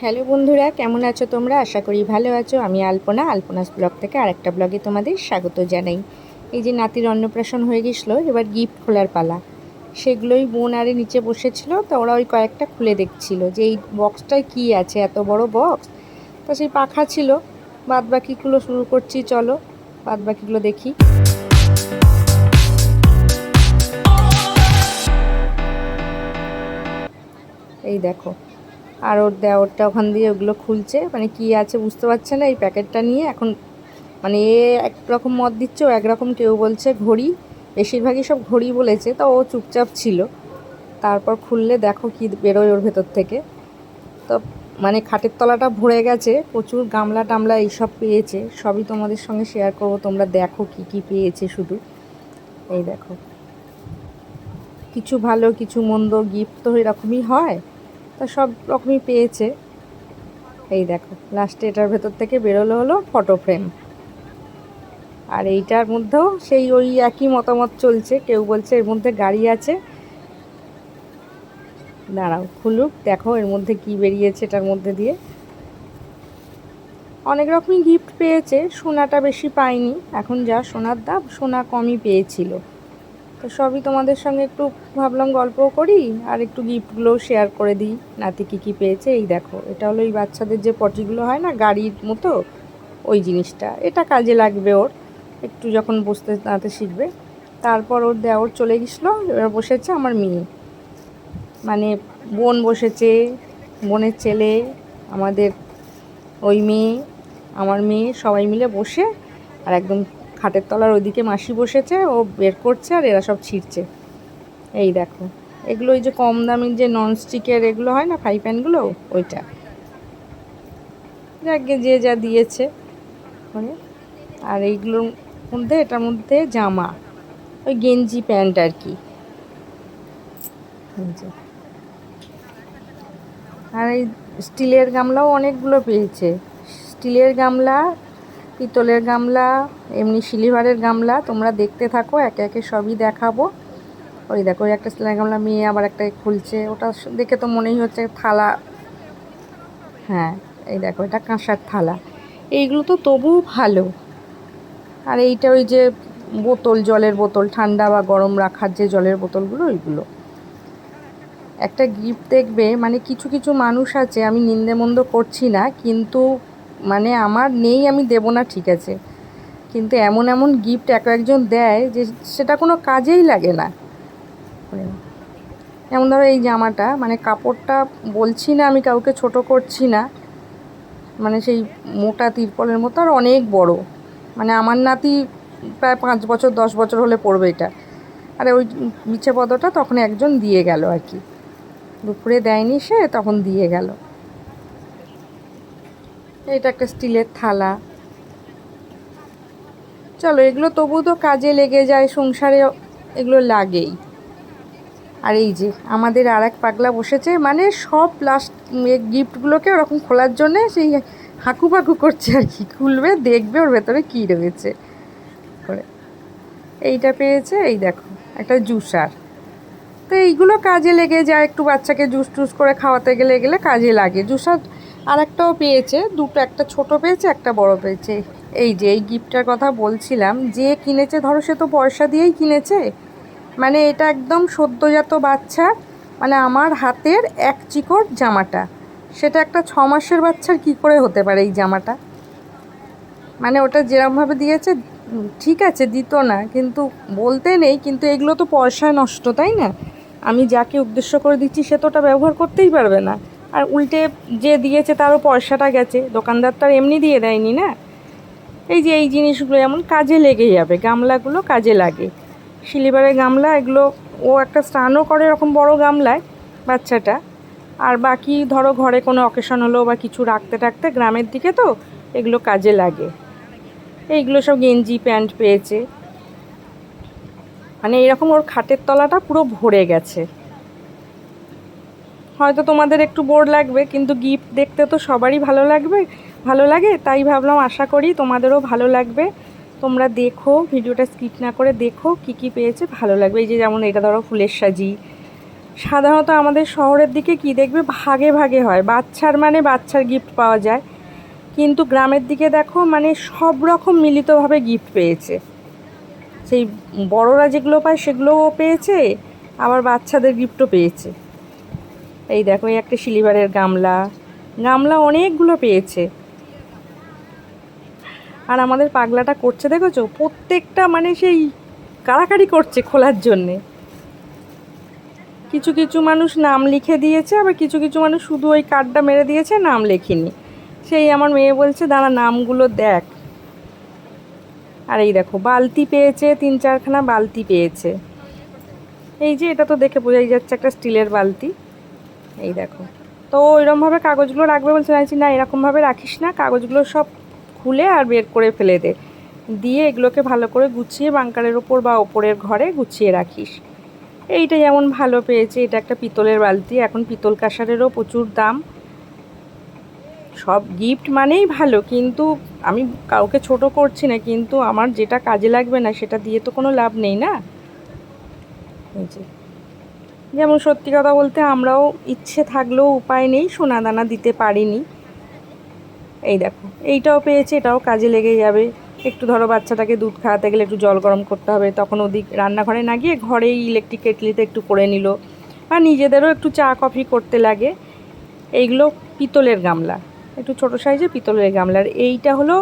Hello বন্ধুরা, কেমন আছো তোমরা? আশা করি ভালো আছো। আমি আলপনা, আলপনাস ব্লগ থেকে আরেকটা ব্লগে তোমাদের স্বাগত জানাই। এই যে নাতির অন্নপ্রাশন হয়ে গেছিল, এবার গিফট খোলার পালা। সেগুলোই বোন আরে নিচে বসেছিল, তো ওরা ওই কয়েকটা খুলে দেখছিল যে এই বক্সটায় কি আছে, এত বড় বক্স? তো সেই পাখা ছিল। বাদ বাকিগুলো শুরু করছি, চলো বাদ বাকিগুলো দেখি। এই দেখো আর ওর দেওরটা ওখান দিয়ে ওগুলো খুলছে। মানে কি আছে বুঝতে পারছে না, এই প্যাকেটটা নিয়ে এখন মানে এ একরকম মত দিচ্ছে, ও একরকম কেউ বলছে ঘড়ি। বেশিরভাগই সব ঘড়ি বলেছে, তা ও চুপচাপ ছিল। তারপর খুললে দেখো কি বেরোয় ওর ভেতর থেকে। তো মানে খাটের তলাটা ভরে গেছে, প্রচুর গামলা টামলা এইসব পেয়েছে। সবই তোমাদের সঙ্গে শেয়ার করব, তোমরা দেখো কি কি পেয়েছে শুধু। এই দেখো। কিছু ভালো, কিছু মন্দ গিফট তো এরকমই হয়। তা সব রকমই পেয়েছে। এই দেখো লাস্টে এটার ভেতর থেকে বেরোলো হলো ফটো ফ্রেম আর এইটার মধ্যেও সেই ওই একই মতামত চলছে, কেউ বলছে এর মধ্যে গাড়ি আছে। দাঁড়াও, খুলুক, দেখো এর মধ্যে কি বেরিয়েছে এটার মধ্যে দিয়ে। অনেক রকমই গিফট পেয়েছে, সোনাটা বেশি পাইনি, এখন যা সোনার দাম, সোনা কমই পেয়েছিল। তো সবই তোমাদের সঙ্গে একটু ভাবলাম গল্পও করি, আর একটু গিফটগুলোও শেয়ার করে দিই। নাতি কী কী পেয়েছে, এই দেখো, এটা হলো এই বাচ্চাদের যে পটিগুলো হয় না, গাড়ির মতো, ওই জিনিসটা। এটা কাজে লাগবে ওর, একটু যখন বসতে দাঁড়াতে শিখবে। তারপর ওর দেওর চলে গেছিল, এবার বসেছে আমার মেয়ে। মানে বোন বসেছে, বোনের ছেলে, আমাদের ওই মেয়ে, আমার মেয়ে, সবাই মিলে বসে, আর একদম খাটের তলার ওইদিকে মাসি বসেছে, ও বের করছে আর এরা সব ছিঁড়ছে। এই দেখো, এগুলো ওই যে কম দামির যে ননস্টিকের এগুলো হয় না ফ্রাই প্যানগুলো ওইটা। যাকে যে যা দিয়েছে। মানে আর এইগুলোর মধ্যে, এটার মধ্যে জামা, ওই গেঞ্জি প্যান্ট আর কি। আর এই স্টিলের গামলাও অনেকগুলো পেয়েছে। স্টিলের গামলা পিতলের গামলা, এমনি সিলিভারের গামলা, তোমরা দেখতে থাকো, একে একে সবই দেখাবো। ওই দেখো, ওই একটা স্টিলের গামলা, মেয়ে আবার একটা খুলছে। ওটা দেখে তো মনেই হচ্ছে থালা। হ্যাঁ এই দেখো, এটা কাঁসার থালা। এইগুলো তো তবুও ভালো। আর এইটা ওই যে বোতল, জলের বোতল, ঠান্ডা বা গরম রাখার যে জলের বোতলগুলো, ওইগুলো। একটা গিফট দেখবে মানে কিছু কিছু মানুষ আছে, আমি নিন্দে মন্দ করছি না, কিন্তু মানে আমার নেই, আমি দেব না, ঠিক আছে। কিন্তু এমন এমন গিফট এক একজন দেয় যে সেটা কোনো কাজেই লাগে না। যেমন ধরো এই জামাটা মানে কাপড়টা বলছি না আমি কাউকে, ছোট করছি না। মানে সেই মোটা তিরপলের মতো আর অনেক বড়। মানে আমার নাতি প্রায় পাঁচ বছর, দশ বছর হলে পড়বে এটা। আর ওই বিছে পদটা তখন একজন দিয়ে গেল আর কি। দুপুরে দেয়নি সে, তখন দিয়ে গেল। এটা একটা স্টিলের থালা। চলো, এগুলো তবু তো কাজে লেগে যায়, সংসারে এগুলো লাগেই। আর এই যে, আমাদের আর এক পাগলা বসেছে মানে সব লাস্ট গিফটগুলোকে ওরকম খোলার জন্যে সেই হাঁকু পাকু করছে আর কি। খুলবে, দেখবে, ওর ভেতরে কী রয়েছে। করে। এইটা পেয়েছে, এই দেখো, একটা জুসার। তো এইগুলো কাজে লেগে যায়, একটু বাচ্চাকে জুস টুস করে খাওয়াতে গেলে গেলে কাজে লাগে। জুসার আর একটাও পেয়েছে, দুটো, একটা ছোট পেয়েছে, একটা বড় পেয়েছে। এই যে, এই গিফটটার কথা বলছিলাম, যে কিনেছে, ধরো সে তো পয়সা দিয়েই কিনেছে। মানে এটা একদম সদ্যজাত বাচ্চা মানে আমার হাতের এক চিকর জামাটা। সেটা একটা ছ মাসের বাচ্চার কি করে হতে পারে এই জামাটা? মানে ওটা যেরকমভাবে দিয়েছে ঠিক আছে, দিত না, কিন্তু বলতে নেই, কিন্তু এগুলো তো পয়সায় নষ্ট, তাই না? আমি যাকে উদ্দেশ্য করে দিচ্ছি, সে তো ওটা ব্যবহার করতেই পারবে না। আর উল্টে যে দিয়েছে তারও পয়সাটা গেছে, দোকানদার তো আর এমনি দিয়ে দেয়নি না? এই যে এই জিনিসগুলো এমন কাজে লেগে যাবে, গামলাগুলো কাজে লাগে। সিলিভারের গামলা এগুলো, ও একটা স্নানও করে এরকম বড় গামলায়, বাচ্চাটা। আর বাকি ধরো ঘরে কোনো অকেশন হলো বা কিছু রাখতে টাকতে গ্রামের দিকে তো এগুলো কাজে লাগে। এইগুলো সব গেঞ্জি প্যান্ট পেয়েছে। মানে এরকম ওর খাটের তলাটা পুরো ভরে গেছে। হয়তো তোমাদের একটু বোর লাগবে, কিন্তু গিফট দেখতে তো সবারই ভালো লাগবে, ভালো লাগে, তাই ভাবলাম আশা করি তোমাদেরও ভালো লাগবে। তোমরা দেখো, ভিডিওটা স্কিপ না করে দেখো কি কি পেয়েছে, ভালো লাগবে। এই যে যেমন এটা ধরো ফুলের সাজি। সাধারণত আমাদের শহরের দিকে কি দেখবে? ভাগে ভাগে হয়। বাচ্চার মানে বাচ্চার গিফট পাওয়া যায়। কিন্তু গ্রামের দিকে দেখো মানে সব রকম মিলিতভাবে গিফট পেয়েছে। সেই বড়রা যেগুলো পায় সেগুলোও পেয়েছে, আবার বাচ্চাদের গিফটও পেয়েছে। এই দেখো একটা সিলিভারের গামলা। গামলা অনেকগুলো পেয়েছে। আর আমাদের পাগলাটা করছে, দেখেছ? প্রত্যেকটা মানে সেই কাড়াকাড়ি করছে খোলার জন্যে। কিছু কিছু মানুষ নাম লিখে দিয়েছে, আবার কিছু কিছু মানুষ শুধু ওই কার্ডটা মেরে দিয়েছে, নাম লেখেনি। সেই আমার মেয়ে বলছে, দাঁড়া, নামগুলো দেখ। আর এই দেখো, বালতি পেয়েছে, তিন চারখানা বালতি পেয়েছে। এই যে, এটা তো দেখে বোঝাই যাচ্ছে একটা স্টিলের বালতি। এই দেখো। তো ওইরকমভাবে কাগজগুলো রাখবে বলছে বলছি, না এরকমভাবে রাখিস না কাগজগুলো সব খুলে আর বের করে ফেলে দে। দিয়ে এগুলোকে ভালো করে গুছিয়ে বাঙ্কারের ওপর বা ওপরের ঘরে গুছিয়ে রাখিস। এইটা যেমন ভালো পেয়েছে এটা একটা পিতলের বালতি। এখন পিতল কাঁসারেরও প্রচুর দাম। সব গিফট মানেই ভালো কিন্তু আমি কাউকে ছোট করছি না কিন্তু আমার যেটা কাজে লাগবে না সেটা দিয়ে তো কোনো লাভ নেই না? এই যে। যেমন সত্যি কথা বলতে আমরাও ইচ্ছে থাকলেও উপায় নেই সোনা দানা দিতে পারিনি। এই দেখো, এইটাও পেয়েছে, এটাও কাজে লেগে যাবে। একটু ধরো বাচ্চাটাকে দুধ খাওয়াতে গেলে একটু জল গরম করতে হবে, তখন ওদিক রান্নাঘরে না গিয়ে ঘরেই ইলেকট্রিক কেটলিতে একটু করে নিল। বা নিজেদেরও একটু চা, কফি করতে লাগে। এইগুলো পিতলের গামলা, একটু ছোটো সাইজের পিতলের গামলা। আর এইটা হলো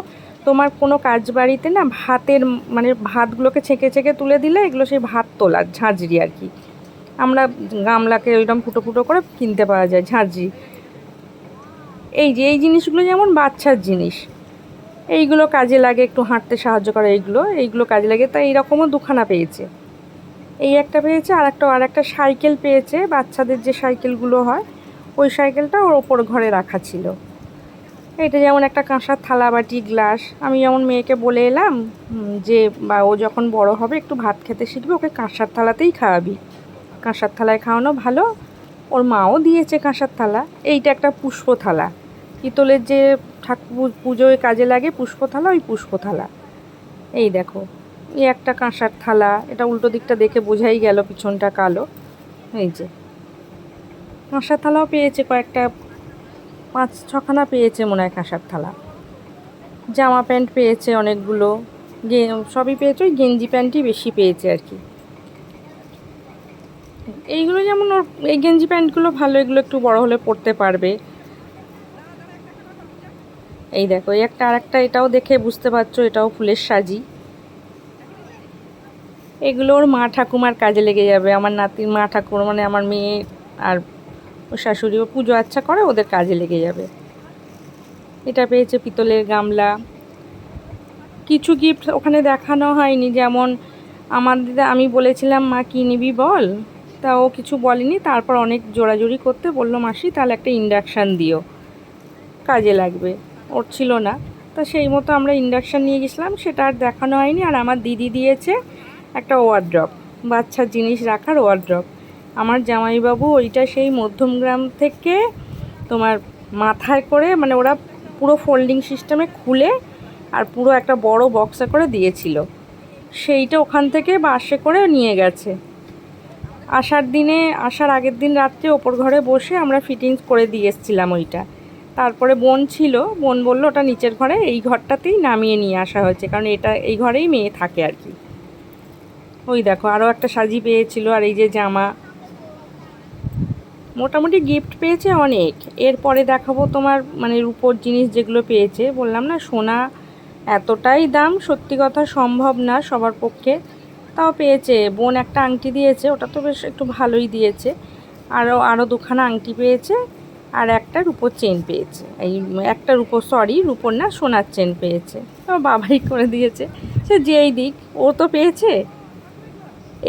তোমার কোনো কাজ বাড়িতে না ভাতের মানে ভাতগুলোকে ছেঁকে ছেঁকে তুলে দিলে এগুলো সেই ভাত তোলা ঝাঁঝরি আর কি। আমরা গামলাকে ওইরকম ফুটো ফুটো করে কিনতে পাওয়া যায়, ঝাঁঝি। এই যে, এই জিনিসগুলো যেমন বাচ্চার জিনিস, এইগুলো কাজে লাগে, একটু হাঁটতে সাহায্য করে এইগুলো এইগুলো কাজে লাগে, তাই এইরকমও দুখানা পেয়েছে। এই একটা পেয়েছে আর একটা আর একটা সাইকেল পেয়েছে, বাচ্চাদের যে সাইকেলগুলো হয়, ওই সাইকেলটা ওর ওপর ঘরে রাখা ছিল। এটা যেমন একটা কাঁসার থালা বাটি গ্লাস, আমি যেমন মেয়েকে বলে এলাম যে বা ও যখন বড় হবে, একটু ভাত খেতে শিখবে, ওকে কাঁসার থালাতেই খাওয়াবি। কাঁসার থালায় খাওয়ানো ভালো। ওর মাও দিয়েছে কাঁসার থালা। এইটা একটা পুষ্প থালা। পিতলের যে ঠাকুর পুজোয় কাজে লাগে পুষ্প থালা, ওই পুষ্প থালা। এই দেখো এই একটা কাঁসার থালা। এটা উল্টো দিকটা দেখে বোঝাই গেল, পিছনটা কালো। এই যে। কাঁসার থালাও পেয়েছে কয়েকটা, পাঁচ ছখানা পেয়েছে মনে হয় কাঁসার থালা। জামা প্যান্ট পেয়েছে অনেকগুলো। গে সবই পেয়েছে, ওই গেঞ্জি প্যান্টই বেশি পেয়েছে আর কি। এইগুলো যেমন ওর এই গেঞ্জি প্যান্টগুলো ভালো, এগুলো একটু বড় হলে পরতে পারবে। এই দেখো, এই একটা আর একটা এটাও দেখে বুঝতে পারছ, এটাও ফুলের সাজি। এগুলো ওর মা ঠাকুমার কাজে লেগে যাবে। আমার নাতির মা ঠাকুর মানে আমার মেয়ে আর ওর শাশুড়ি, ও পুজো আচ্ছা করে, ওদের কাজে লেগে যাবে। এটা পেয়েছে পিতলের গামলা। কিছু গিফট ওখানে দেখানো হয়নি, যেমন আমাদের আমি বলেছিলাম, মা, কী নিবি বল? তা ও কিছু বলেনি। তারপর অনেক জোরাজুরি করতে বলল, মাসি, তাহলে একটা ইন্ডাকশান দিও। কাজে লাগবে। ওর ছিল না। তা সেই মতো আমরা ইন্ডাকশান নিয়ে গেছিলাম। সেটা আর দেখানো হয়নি। আর আমার দিদি দিয়েছে একটা ওয়ার্ড্রপ বাচ্চার জিনিস রাখার ওয়ার্ড্রপ আমার জামাইবাবু ওইটা সেই মধ্যমগ্রাম থেকে তোমার মাথায় করে মানে ওরা পুরো ফোল্ডিং সিস্টেমে খুলে আর পুরো একটা বড় বক্সে করে দিয়েছিল। সেইটা ওখান থেকে বাসে করে নিয়ে গেছে। আসার দিনে, আসার আগের দিন রাত্রে ওপর ঘরে বসে আমরা ফিটিংস করে দিয়ে এসেছিলাম ওইটা। তারপরে বোন ছিল, বোন বলল, ওটা নিচের ঘরে, এই ঘরটাতেই নামিয়ে নিয়ে আসা হয়েছে, কারণ এটা, এই ঘরেই মেয়ে থাকে আর কি। ওই দেখো আরও একটা সাজি পেয়েছিল, আর এই যে জামা। মোটামুটি গিফট পেয়েছে অনেক। এরপরে দেখাবো তোমার মানে রূপোর জিনিস যেগুলো পেয়েছে। বললাম না, সোনা এতটাই দাম, সত্যি কথা সম্ভব না সবার পক্ষে। তাও পেয়েছে, বোন একটা আংটি দিয়েছে, ওটা তো বেশ একটু ভালোই দিয়েছে। আরও আরও দুখানা আংটি পেয়েছে, আর একটা রূপোর চেন পেয়েছে। এই একটা রূপোর সরি রূপোর না, সোনার চেন পেয়েছে। তো বাবাই করে দিয়েছে, সে যেই দিক, ও তো পেয়েছে।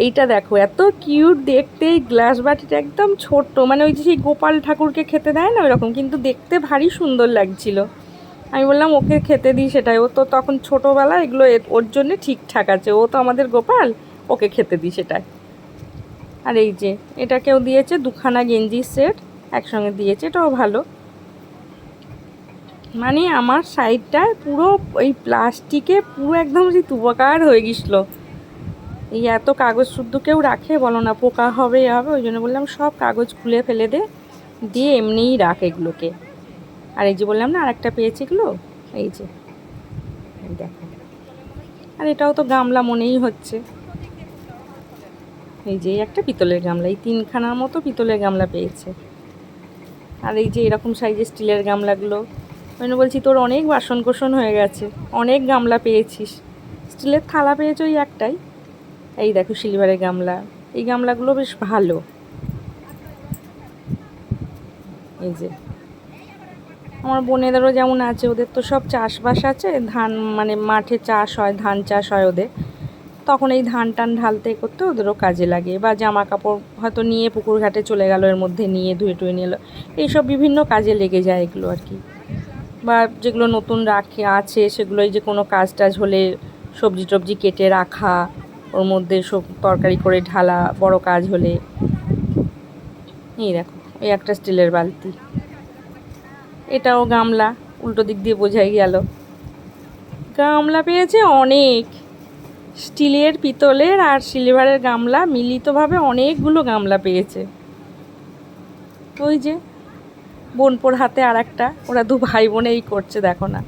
এইটা দেখো, এত কিউট দেখতে, এই গ্লাস বাটিটা একদম ছোট্ট মানে ওই যে সেই গোপাল ঠাকুরকে খেতে দেয় না ওইরকম, কিন্তু দেখতে ভারী সুন্দর লাগছিল। আমি বললাম, ওকে খেতে দিই সেটাই। ও তো তখন ছোটোবেলা এগুলো ওর জন্য ঠিকঠাক আছে। ও তো আমাদের গোপাল, ওকে খেতে দিই সেটাই। আর এই যে এটা কেউ দিয়েছে দুখানা গেঞ্জি সেট, একসঙ্গে দিয়েছে, এটাও ভালো। মানে আমার সাইডটায় পুরো ওই প্লাস্টিকে পুরো একদম সেই হয়ে গেছিল এই এত কাগজ শুদ্ধ কেউ রাখে? বলো না, পোকা হবে হবে, ওই জন্য বললাম, সব কাগজ খুলে ফেলে দে। দিয়ে এমনিই রাখ এগুলোকে। আর এই যে বললাম না আর একটা পেয়েছি এগুলো? এই যে। দেখো আর এটাও তো গামলা মনেই হচ্ছে। এই যে একটা পিতলের গামলা, এই তিনখানার মতো পিতলের গামলা পেয়েছে। আর এই যে এরকম সাইজের স্টিলের গামলাগুলো, আমি বলছি তোর অনেক বাসন কোসন হয়ে গেছে, অনেক গামলা পেয়েছিস। স্টিলের থালা পেয়েছ ওই একটাই। এই দেখো সিলভারের গামলা, এই গামলাগুলো বেশ ভালো। এই যে। আমার বোনেদেরও যেমন আছে, ওদের তো সব চাষবাস আছে, ধান মানে মাঠে চাষ হয়, ধান চাষ হয় ওদের। তখন এই ধান টান ঢালতে করতে ওদেরও কাজে লাগে। বা জামা কাপড় হয়তো নিয়ে পুকুর ঘাটে চলে গেল, এর মধ্যে নিয়ে ধুয়ে টুয়ে নিয়ে এলো। এইসব বিভিন্ন কাজে লেগে যায় এগুলো আর কি। বা যেগুলো নতুন রাখে, আছে, সেগুলোই যে কোনো কাজ টাজ হলে সবজি টবজি কেটে রাখা, ওর মধ্যে সব তরকারি করে ঢালা, বড় কাজ হলে। এই দেখো, এই একটা স্টিলের বালতি। এটাও গামলা, উল্টো দিক দিয়ে বোঝাই গেল। গামলা পেয়েছে অনেক। স্টিলের পিতলের আর সিলভারের গামলা মিলিতভাবে অনেকগুলো গামলা পেয়েছে। ওই যে, বোনপোর হাতে আর একটা ওরা দু ভাই বোনে এই করছে, দেখো না।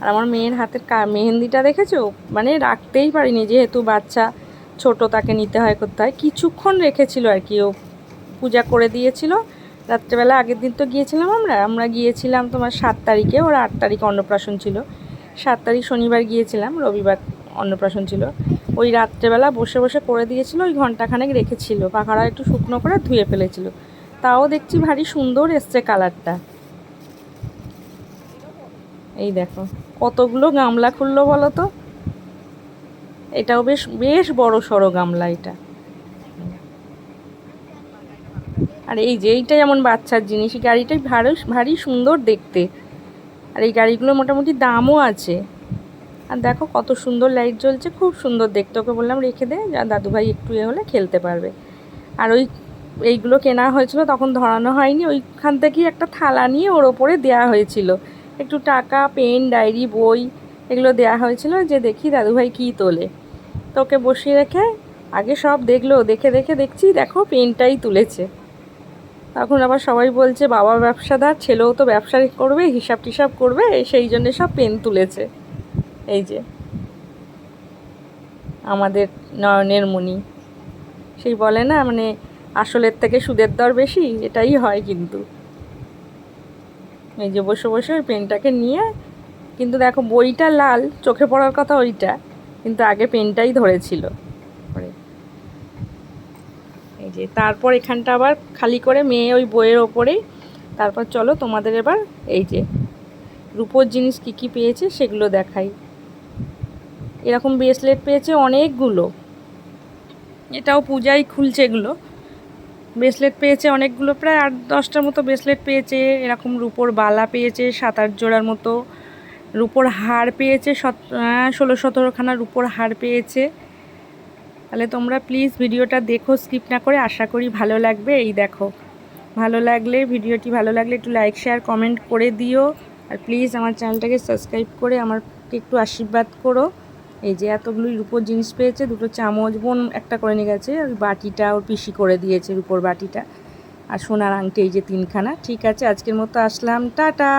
আর আমার মেয়ের হাতের কা, মেহেন্দিটা দেখেছ? মানে রাখতেই পারিনি, যেহেতু বাচ্চা, ছোট তাকে নিতে হয় করতে হয় কিছুক্ষণ রেখেছিল আর কি, ও পূজা করে দিয়েছিল। রাত্রেবেলা আগের দিন তো গিয়েছিলাম আমরা। আমরা গিয়েছিলাম তোমার সাত তারিখে, ওর আট তারিখে অন্নপ্রাশন ছিল। সাত তারিখ শনিবার গিয়েছিলাম, রবিবার অন্নপ্রাশন ছিল। ওই রাত্রেবেলা বসে বসে করে দিয়েছিল, ওই ঘন্টাখানেক রেখেছিল, পাখাড়া একটু শুকনো করে ধুয়ে ফেলেছিল। তাও দেখছি ভারী সুন্দর এসছে কালারটা। এই দেখো, কতগুলো গামলা খুললো বলো তো? এটাও বেশ বেশ বড় সড়ো গামলা এটা। আর এই যে এইটা যেমন বাচ্চার জিনিস, এই গাড়িটাই ভারী ভারী সুন্দর দেখতে। আর এই গাড়িগুলো মোটামুটি দামও আছে। আর দেখো কত সুন্দর লাইট জ্বলছে, খুব সুন্দর দেখতে। ওকে বললাম, রেখে দে, যা দাদুভাই একটু এ হলে খেলতে পারবে। আর ওই, এইগুলো কেনা হয়েছিল, তখন ধরানো হয়নি। ওইখান থেকেই একটা থালা নিয়ে ওর ওপরে দেওয়া হয়েছিল। একটু টাকা, পেন, ডায়েরি, বই এগুলো দেওয়া হয়েছিল যে দেখি দাদুভাই কী তোলে। তোকে বসিয়ে রেখে আগে সব দেখল, দেখে দেখে দেখছি, দেখো পেনটাই তুলেছে। তখন আবার সবাই বলছে বাবা ব্যবসাদার, ছেলেও তো ব্যবসা করবে, হিসাব টিসাব করবে সেই জন্যে সব পেন তুলেছে। এই যে, আমাদের নয়নের মণি সেই বলে না মানে আসলের থেকে সুদের দর বেশি, এটাই হয় কিন্তু। এই যে বসে বসে ওই পেনটাকে নিয়ে, কিন্তু দেখো বইটা লাল, চোখে পড়ার কথা ওইটা, কিন্তু আগে পেনটাই ধরেছিল। যে তারপর এখানটা আবার খালি করে মেয়ে ওই বইয়ের ওপরেই। তারপর চলো তোমাদের এবার এই যে রূপোর জিনিস কী কী পেয়েছে সেগুলো দেখাই। এরকম ব্রেসলেট পেয়েছে অনেকগুলো। এটাও পূজাই খুলছে এগুলো। ব্রেসলেট পেয়েছে অনেকগুলো, প্রায় আট দশটার মতো ব্রেসলেট পেয়েছে। এরকম রূপোর বালা পেয়েছে সাত আট জোড়ার মতো। রূপোর হার পেয়েছে সত ষোলো সতেরোখানা রূপোর হার পেয়েছে। তাহলে তোমরা প্লিজ ভিডিওটা দেখো স্কিপ না করে, আশা করি ভালো লাগবে। এই দেখো, ভালো লাগলে, ভিডিওটি ভালো লাগলে একটু লাইক শেয়ার কমেন্ট করে দিও। আর প্লিজ আমার চ্যানেলটাকে সাবস্ক্রাইব করে আমাকে একটু আশীর্বাদ করো। এই যে এতগুলোই রূপোর জিনিস পেয়েছে, দুটো চামচ বোন একটা করে নিয়ে গেছে, ওই বাটিটা ওর পিসি করে দিয়েছে রূপোর বাটিটা। আর সোনার আংটি এই যে তিনখানা, ঠিক আছে, আজকের মতো আসলাম, টাটা!